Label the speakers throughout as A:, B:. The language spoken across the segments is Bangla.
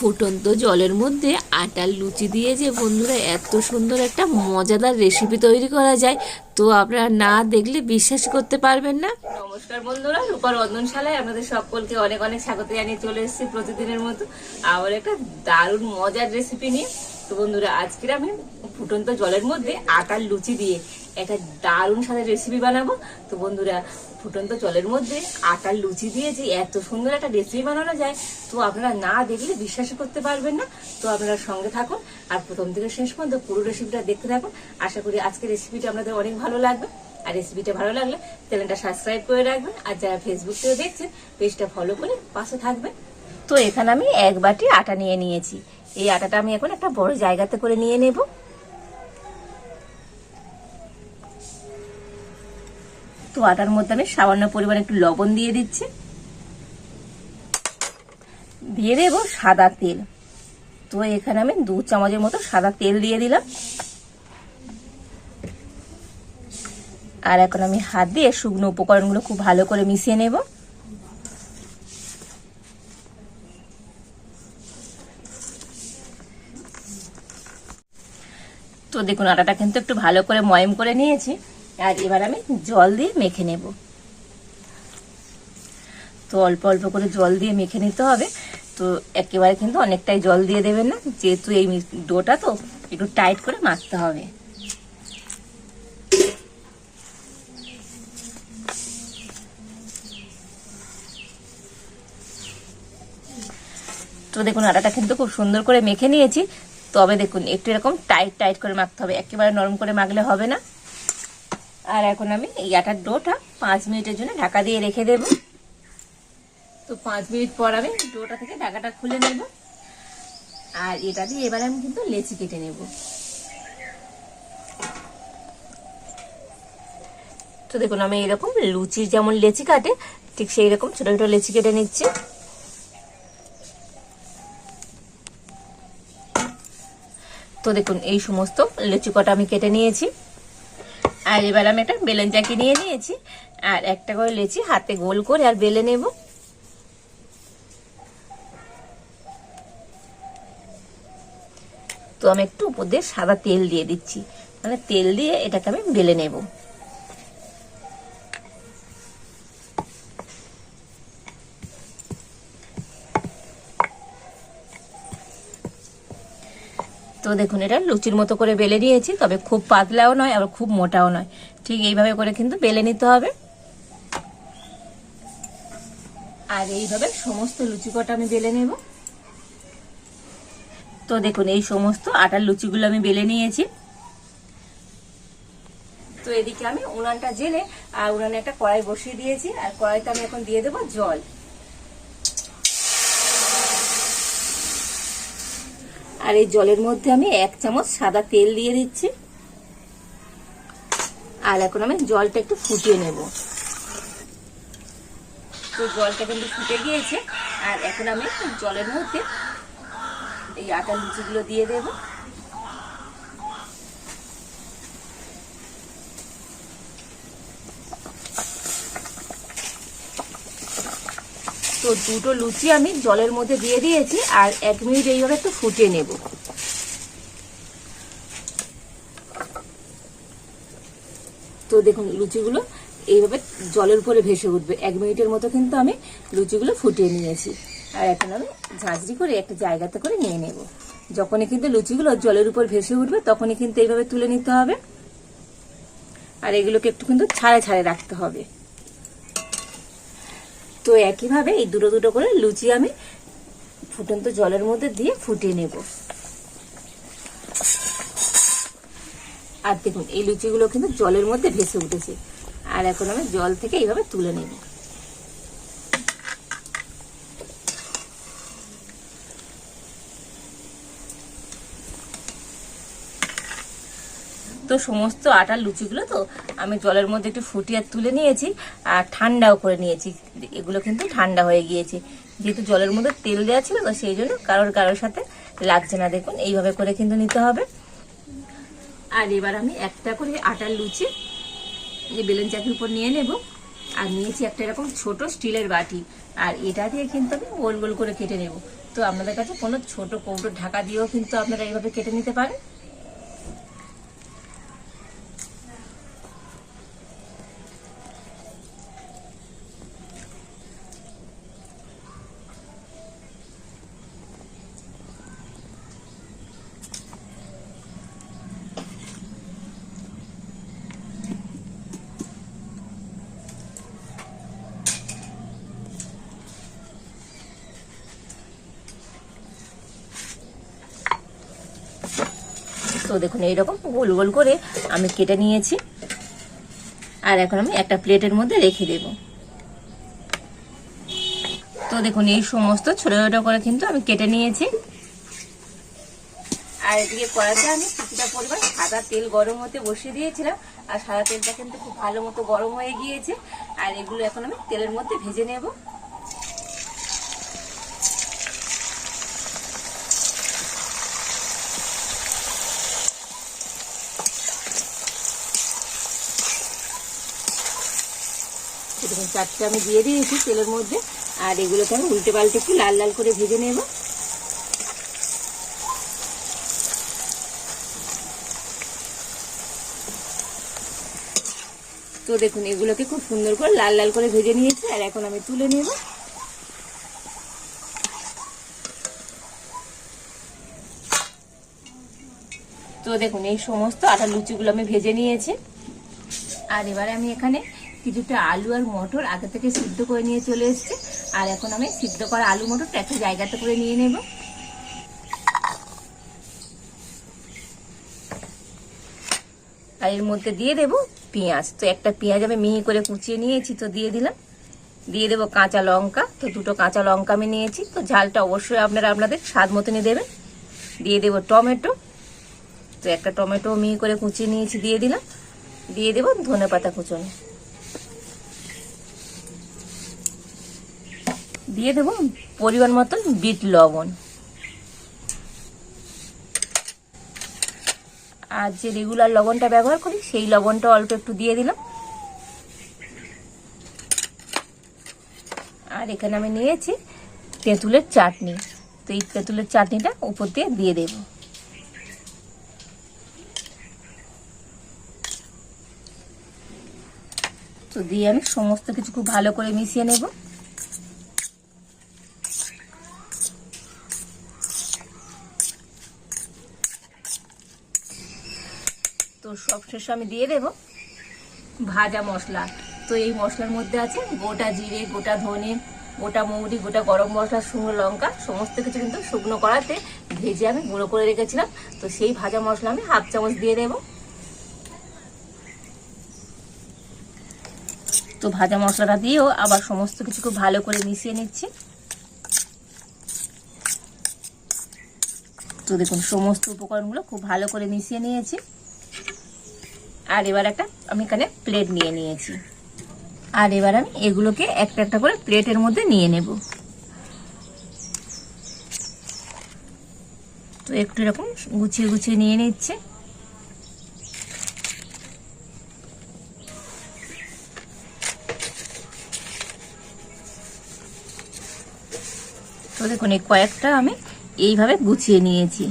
A: ফুটন্ত জলের মধ্যে আটার লুচি দিয়ে যে বন্ধুরা এত সুন্দর একটা মজাদার রেসিপি তৈরি করা যায়, তো আপনারা না দেখলে বিশ্বাস করতে পারবেন না। নমস্কার বন্ধুরা রূপার রন্ধনশালায় আপনাদের সকলকে অনেক অনেক স্বাগত জানিয়ে চলে এসেছি প্রতিদিনের মতো আবার একটা দারুণ মজার রেসিপি নিয়ে। তো বন্ধুরা, আজকের আমি ফুটন্ত জলের মধ্যে আটার লুচি দিয়ে একটা দারুণ স্বাদের রেসিপি বানাবো। তো বন্ধুরা, ফুটন্ত জলের মধ্যে আটার লুচি দিয়ে যে এত সুন্দর একটা রেসিপি বানানো যায়, তো আপনারা না দেখলে বিশ্বাস করতে পারবেন না। তো আপনারা সঙ্গে থাকুন আর প্রথম থেকে শেষ পর্যন্ত পুরো রেসিপিটা দেখতে থাকুন। আশা করি আজকের রেসিপিটা আপনাদের অনেক ভালো লাগবে। আর রেসিপিটা ভালো লাগলে চ্যানেলটা সাবস্ক্রাইব করে রাখবেন। আর যারা ফেসবুক থেকে দেখছেন পেজটা ফলো করে পাশে থাকবেন। তো এখানে আমি এক বাটি আটা নিয়ে নিয়েছি। এই আটাটা আমি এখন একটা বড় জায়গাতে করে নিয়ে নেব। তো আটার মধ্যে আমি সামান্য পরিমাণে একটু লবণ দিয়ে দিচ্ছি। দিয়ে দেব সাদা তেল। তো এখানে আমি দু চামচের মতো সাদা তেল দিয়ে দিলাম। আর এখন আমি হাত দিয়ে শুকনো উপকরণগুলো খুব ভালো করে মিশিয়ে নেব। তো দেখুন, আটাটা কিন্তু একটু ভালো করে ময়ম করে নিয়েছি। আর এবার আমি জল দিয়ে মেখে নেব। তো অল্প অল্প করে জল দিয়ে মেখে নিতে হবে। তো একেবারে কিন্তু অনেকটাই জল দিয়ে দেবেন না, যেহেতু এই ডোটা তো একটু টাইট করে মাখতে হবে। তো দেখুন, আটাটা কিন্তু খুব সুন্দর করে মেখে নিয়েছি। তবে দেখুন, একটু এরকম টাইট টাইট করে মাখতে হবে। একেবারে নরম করে মাখলে হবে না। আর এখন আমি এই আটার ডোটা পাঁচ মিনিটের জন্য ঢাকা দিয়ে রেখে দেব। তো পাঁচ মিনিট পর আমি ডোটা থেকে ঢাকাটা খুলে নেব। আর এটা দিয়ে এবার আমি কিন্তু লেচি কেটে নেব। তো দেখুন, আমি এরকম লুচির যেমন লেচি কাটে, ঠিক সেই রকম ছোট ছোট লেচি কেটে নিচ্ছি। তো দেখুন, এই সমস্ত লেচু কটা আমি কেটে নিয়েছি। আর এবার আমি একটা বেলেন চাকি নিয়ে নিয়েছি। আর একটা করে লেচি হাতে গোল করে আর বেলে নেব। তো আমি একটু উপর দিয়ে সাদা তেল দিয়ে দিচ্ছি। মানে তেল দিয়ে এটাকে আমি বেলে নেব। তো দেখুন, এটা লুচির মতো করে বেলে নিয়েছি, তবে খুব পাতলাও নয়, আবার খুব মোটাও নয়। ঠিক এইভাবে করে কিন্তু বেলে নিতে হবে। আর এইভাবে সমস্ত লুচি কটা আমি বেলে নেব। তো দেখুন, এই সমস্ত আটার লুচিগুলো আমি বেলে নিয়েছি। তো এদিকে আমি উনানটা জেলে, আর উনানে একটা কড়াই বসিয়ে দিয়েছি, আর কড়াইতে আমি এখন দিয়ে দেবো জল। আর এই জলের মধ্যে আমি এক চামচ সাদা তেল দিয়ে দিচ্ছি। আর এখন আমি জলটা একটু ফুটিয়ে নেব। তো জলটা কিন্তু ফুটে গিয়েছে। আর এখন আমি জলের মধ্যে এই আটা লুচিগুলো দিয়ে দেব। তো দুটো লুচি আমি জলের মধ্যে দিয়ে দিয়েছি, আর এক মিনিট এইভাবে একটু ফুটিয়ে নেব। তো দেখুন, লুচিগুলো এইভাবে জলের উপরে ভেসে উঠবে। এক মিনিটের মতো কিন্তু আমি লুচিগুলো ফুটিয়ে নিয়েছি। আর এখন আমি ঝাঁঝরি করে একটা জায়গাতে করে নিয়ে নেব। যখনই কিন্তু লুচিগুলো জলের উপর ভেসে উঠবে, তখনই কিন্তু এইভাবে তুলে নিতে হবে। আর এগুলোকে একটু কিন্তু ছাড়ে ছাড়ে রাখতে হবে। তো একইভাবে এই দুটো দুটো করে লুচি আমি ফুটন্ত জলের মধ্যে দিয়ে ফুটিয়ে নেব। আর দেখুন, এই লুচিগুলো কিন্তু জলের মধ্যে ভেসে উঠেছে। আর এখন আমি জল থেকে এইভাবে তুলে নেব। তো সমস্ত আটার লুচিগুলো তো আমি জলের মধ্যে একটু ফুটিয়ে তুলে নিয়েছি আর ঠান্ডাও করে নিয়েছি। এগুলো কিন্তু ঠান্ডা হয়ে গিয়েছে। যেহেতু জলের মধ্যে তেল দেওয়া ছিল, তো সেই জন্য কারোর কারোর সাথে লাগছে না। দেখুন, এইভাবে করে কিন্তু নিতে হবে। আর এবার আমি একটা করে আটার লুচি যে বেলুন চাকির উপর নিয়ে নেব। আর নিয়েছি একটা এরকম ছোট স্টিলের বাটি। আর এটা দিয়ে কিন্তু আমি গোল গোল করে কেটে নেব। তো আপনাদের কাছে কোনো ছোট কৌটো ঢাকা দিয়েও কিন্তু আপনারা এইভাবে কেটে নিতে পারেন। তো দেখুন, এইরকম গোল গোল করে আমি কেটে নিয়েছি। আর এখন আমি একটা প্লেটের মধ্যে রেখে দেব। তো দেখুন, এই সমস্ত ছোট ছোট করে কিন্তু আমি কেটে নিয়েছি। আর এদিকে কড়াতে আমি কিছুটা পরিমাণ সাদা তেল গরম হতে বসিয়ে দিয়েছিলাম। আর সাদা তেলটা কিন্তু খুব ভালো মতো গরম হয়ে গিয়েছে। আর এগুলো এখন আমি তেলের মধ্যে ভেজে নেব। দেখুন, চারটে আমি দিয়ে দিয়েছি তেলের মধ্যে, আর এগুলোকে আমি উল্টে পাল্টে একটু লাল লাল করে ভেজে নেব। তো দেখুন, এগুলোকে খুব সুন্দর করে লাল লাল করে ভেজে নিয়েছি, আর এখন আমি তুলে নেব। তো দেখুন, এই সমস্ত আটা লুচিগুলো আমি ভেজে নিয়েছি। আর এবারে আমি এখানে কিছুটা আলু আর মটর আগে থেকে সিদ্ধ করে নিয়ে চলে এসেছি। আর এখন আমি সিদ্ধ করা আলু মটরটা একটা জায়গাতে করে নিয়ে নেব। আর এর মধ্যে দিয়ে দেব পেঁয়াজ। তো একটা পেঁয়াজ আমি মিহি করে কুচিয়ে নিয়েছি, তো দিয়ে দিলাম। দিয়ে দেবো কাঁচা লঙ্কা। তো দুটো কাঁচা লঙ্কা আমি নিয়েছি। তো ঝালটা অবশ্যই আপনারা আপনাদের স্বাদ মতনই দেবেন। দিয়ে দেবো টমেটো। তো একটা টমেটো মিহি করে কুচিয়ে নিয়েছি, দিয়ে দিলাম। দিয়ে দেবো ধনে পাতা কুচনো। দিয়ে দেবো পরিমাণ মতন বিট লবণ। আর যে রেগুলার লবণটা ব্যবহার করি, সেই লবণটা অল্প একটু দিয়ে দিলাম। আর এখানে আমি নিয়েছি তেঁতুলের চাটনি। তো এই তেঁতুলের চাটনিটা উপর দিয়ে দিয়ে দেবো। তো দিয়ে আমি সমস্ত কিছু খুব ভালো করে মিশিয়ে নেব। তো সব শেষে আমি দিয়ে দেব। ভাজা মশলা। তো এই মশলার মধ্যে আছে গোটা জিরে, গোটা ধনে, গোটা মৌরি, গোটা গরম মশলা, শুকনো লঙ্কা, সমস্ত কিছু কিন্তু শুকনো করাতে ভেজে আমি গুঁড়ো করে রেখেছিলাম। তো সেই ভাজা মশলা আমি হাফ চামচ দিয়ে দেবো। তো ভাজা মশলাটা দিয়েও আবার সমস্ত কিছু খুব ভালো করে মিশিয়ে নিচ্ছি। তো দেখুন, সমস্ত উপকরণগুলো খুব ভালো করে মিশিয়ে নিয়েছি। আর এবার একটা আমি এখানে প্লেট নিয়ে নিয়েছি। আর এবার আমি এগুলোকে একটা একটা করে প্লেটের মধ্যে নিয়ে নেব। তো একটু এরকম গুছিয়ে গুছিয়ে নিয়ে নিচ্ছে। তো দেখুন, এই কয়েকটা আমি এইভাবে গুছিয়ে নিয়েছি।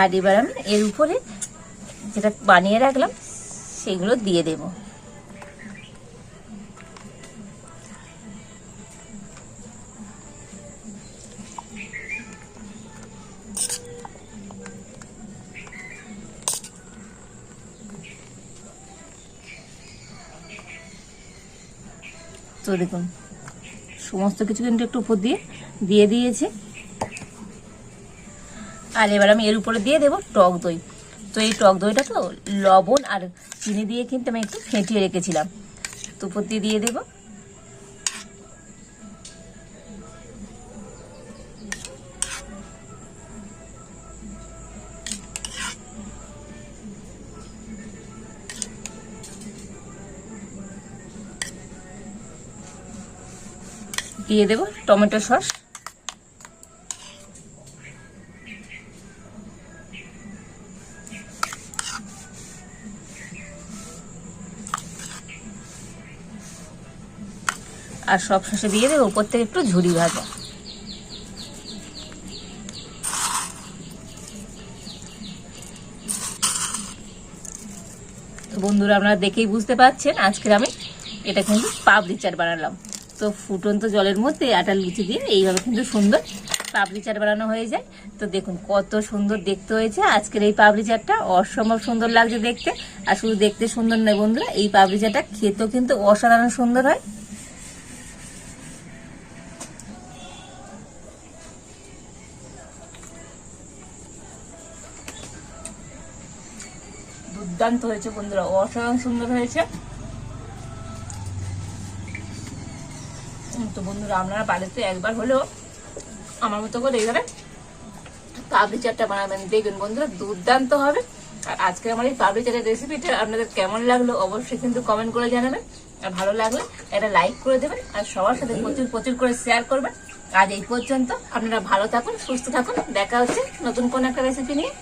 A: আর এবার আমি এর উপরে যেটা বানিয়ে রাখলাম, সেগুলো দিয়ে দেব। তো দেখুন, সমস্ত কিছু কিন্তু একটু উপর দিয়ে দিয়ে দিয়েছে। আর এবার আমি এর উপরে দিয়ে দেবো টক দই। তো এই টক দইটা তো লবণ আর চিনি দিয়ে কিন্তু আমি একটু ফেটিয়ে রেখেছিলাম। তো উপর দিয়ে দিয়ে দেবো। দিয়ে দেবো টমেটো সস। আর সব শেষে দিয়ে দেবো উপর থেকে একটু ঝুরি ভাজা। বন্ধুরা, আপনারা দেখেই বুঝতে পারছেন, আজকের আমি এটা কিন্তু পাবলি চাট বানালাম। তো ফুটন্ত জলের মধ্যে আটা লুচি দিয়ে এইভাবে কিন্তু সুন্দর পাবলি চাট বানানো হয়ে যায়। তো দেখুন, কত সুন্দর দেখতে হয়েছে। আজকের এই পাবলি চাটটা অসম্ভব সুন্দর লাগছে দেখতে। আর শুধু দেখতে সুন্দর নয় বন্ধুরা, এই পাবলি চাটটা খেতেও কিন্তু অসাধারণ সুন্দর হয়। দুর্দান্ত হয়েছে বন্ধুরা, অসাধারণ সুন্দর হয়েছে। তো বন্ধুরা, আপনারা বাড়িতে একবার হলেও আমার মতো করে এইভাবে পাবলি চাটটা বানাবেন। দেখবেন বন্ধুরা, দুর্দান্ত হবে। আর আজকে আমার এই পাবলি চাটের রেসিপিটা আপনাদের কেমন লাগল অবশ্যই কিন্তু কমেন্ট করে জানাবেন। আর ভালো লাগলে এটা লাইক করে দেবেন আর সবার সাথে প্রচুর প্রচুর করে শেয়ার করবেন। আজ এই পর্যন্ত, আপনারা ভালো থাকুন, সুস্থ থাকুন। দেখা হচ্ছে নতুন কোন একটা রেসিপি নিয়ে।